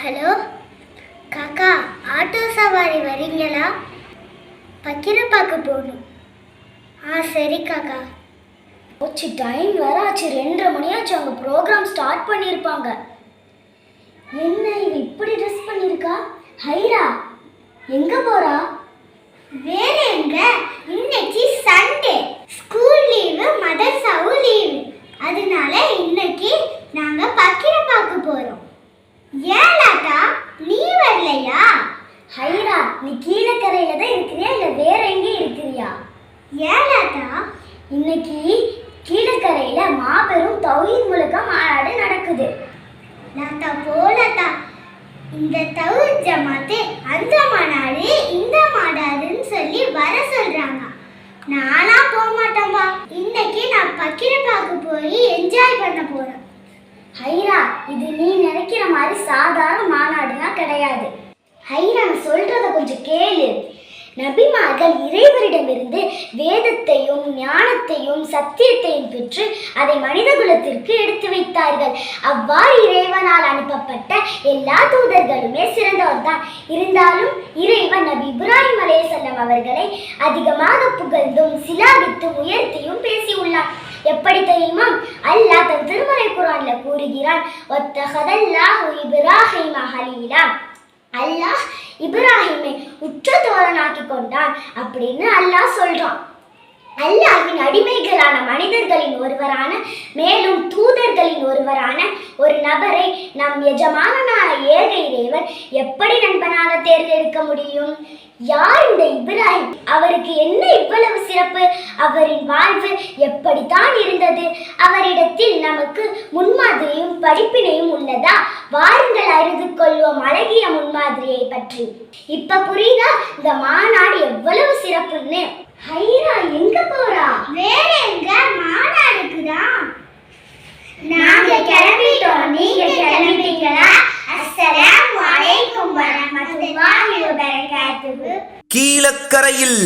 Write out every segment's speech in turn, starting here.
Hello? காக்கா auto சவாரி வரீங்களா? பக்கிரப்பாக்கு போகணும். ஆ சரி காக்கா. போச்சு டைம் வேற ஆச்சு ரெண்டரை மணியாச்சு. அவங்க ப்ரோக்ராம் ஸ்டார்ட் பண்ணியிருப்பாங்க. என்ன இவ இப்படி ட்ரெஸ் பண்ணியிருக்கா? ஹைரா எங்கே போகிறா வேறு எங்கே? ஹைரா நீ கீழக்கரையில தான் இருக்கிறியா இல்ல வேற எங்கேயும் இருக்கிறியா? ஏலாட்டா இன்னைக்கு கீழக்கரையில மாபெரும் தௌஹீத் முழுக்க மாநாடு நடக்குது. லாத்தா போலாத்தா இந்த தவு ஜமாத்து அந்த மாநாடு இந்த மாநாடுன்னு சொல்லி வர சொல்றாங்க. நானா போக மாட்டேன்பா. இன்னைக்கு நான் பக்கிரப்பாக்கு போய் என்ஜாய் பண்ண போறேன். ஹைரா இது நீ நினைக்கிற மாதிரி சாதாரண மாநாடுலாம் கிடையாது. ஹைரா நான் சொல்றத கொஞ்சம் கேளு. நபிமார்கள் இறைவரிடமிருந்து வேதத்தையும் ஞானத்தையும் சத்தியத்தையும் பெற்று அதை மனித குலத்திற்கு எடுத்து வைத்தார்கள். அவ்வாறு இறைவனால் அனுப்பப்பட்ட எல்லா தூதர்களுமே சிறந்தவர்தான். இருந்தாலும் இறைவன் நபி இப்ராஹிம் அலைஹிஸ்ஸலாம் அவர்களை அதிகமாக புகழ்ந்தும் சிலாகித்தும் உயர்த்தியும் பேசியுள்ளார் எப்படி தெரியுமா? அல்லாஹ் தன் திருமலை குரான்ல கூறுகிறான் ஒத்தகதல்லாஹு இப்ராஹிம் அஹலீலா அல்லாஹ் இப்ராஹிமை உற்ற தோழனாக்கி கொண்டான் அப்படின்னு அல்லாஹ் சொல்றான். மேலான மனிதர்களின் ஒருவரான மேலும் தூதர்களின் ஒருவரான ஒரு நபரை நம் எஜமானனான ஏக இறைவன் எப்படி நண்பனாக தேர்ந்தெடுக்க முடியும்? யார் இந்த இப்ராஹிம்? அவருக்கு என்ன இவ்வளவு சிறப்பு? அவரின் வாழ்வு எப்படித்தான் இருந்தது? அவரிடத்தில் நமக்கு முன்மாதிரியும் படிப்பினையும் உள்ளதா? வாருங்கள் அறிந்து கொள்வோம் அழகிய முன்மாதிரியை பற்றி. இப்ப புரியுதா? இந்த மாநாடு எவ்வளவு சிறப்புன்னு? ஹைரா எங்க போறா? வேற எங்க? மாநாடுக்கு தான் நாங்க கிளம்பிட்டோம். நீங்க கிளம்பிட்டீங்களா? அஸ்ஸலாமு அலைக்கும் வரஹ்மத்துல்லாஹி வபரகாத்துஹு. கீழக்கரையில்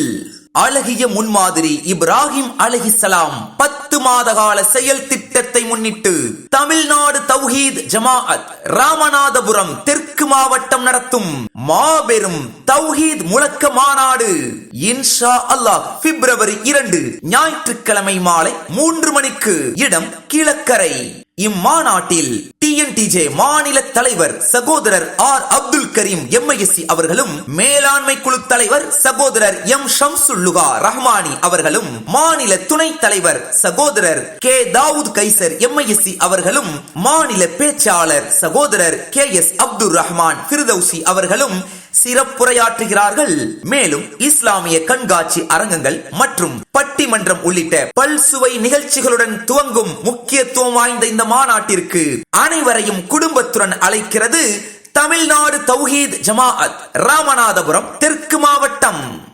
அழகிய முன்மாதிரி இப்ராஹிம் அலைஹிஸ்ஸலாம் பத்து மாத கால செயல் திட்டத்தை முன்னிட்டு தமிழ்நாடு தௌஹீத் ஜமாஅத் ராமநாதபுரம் தெற்கு மாவட்டம் நடத்தும். மாபெரும் தௌஹீத் முழக்க மாநாடு. இன்ஷா அல்லாஹ் பிப்ரவரி இரண்டு ஞாயிற்றுக்கிழமை மாலை மூன்று மணிக்கு இடம் கீழக்கரை. இம்மாநாட்டில் டிஎன்டிஜே மாநில தலைவர் சகோதரர் ஆர். அப்துல் கரீம் எம்ஐஎஸ்சி அவர்களும் மேலாண்மை குழு தலைவர் சகோதரர் எம். ஷம்சுல்லுகா ரஹ்மானி அவர்களும் மாநில துணைத் தலைவர் சகோதரர் கே. தாவூத் கைசர் எம்ஐஎஸ்சி அவர்களும் மாநில பேச்சாளர் சகோதரர் கே. எஸ். அப்துல் ரஹ்மான் ஃபிர்தௌசி அவர்களும் சிறப்புரையாற்றுகிறார்கள். மேலும் இஸ்லாமிய கண்காட்சி அரங்கங்கள் மற்றும் பட்டிமன்றம் உள்ளிட்ட பல்சுவை நிகழ்ச்சிகளுடன் துவங்கும் முக்கியத்துவம் வாய்ந்த இந்த மாநாட்டிற்கு அனைவரையும் குடும்பத்துடன் அழைக்கிறது தமிழ்நாடு தௌஹீத் ஜமாஅத் ராமநாதபுரம் தெற்கு மாவட்டம்.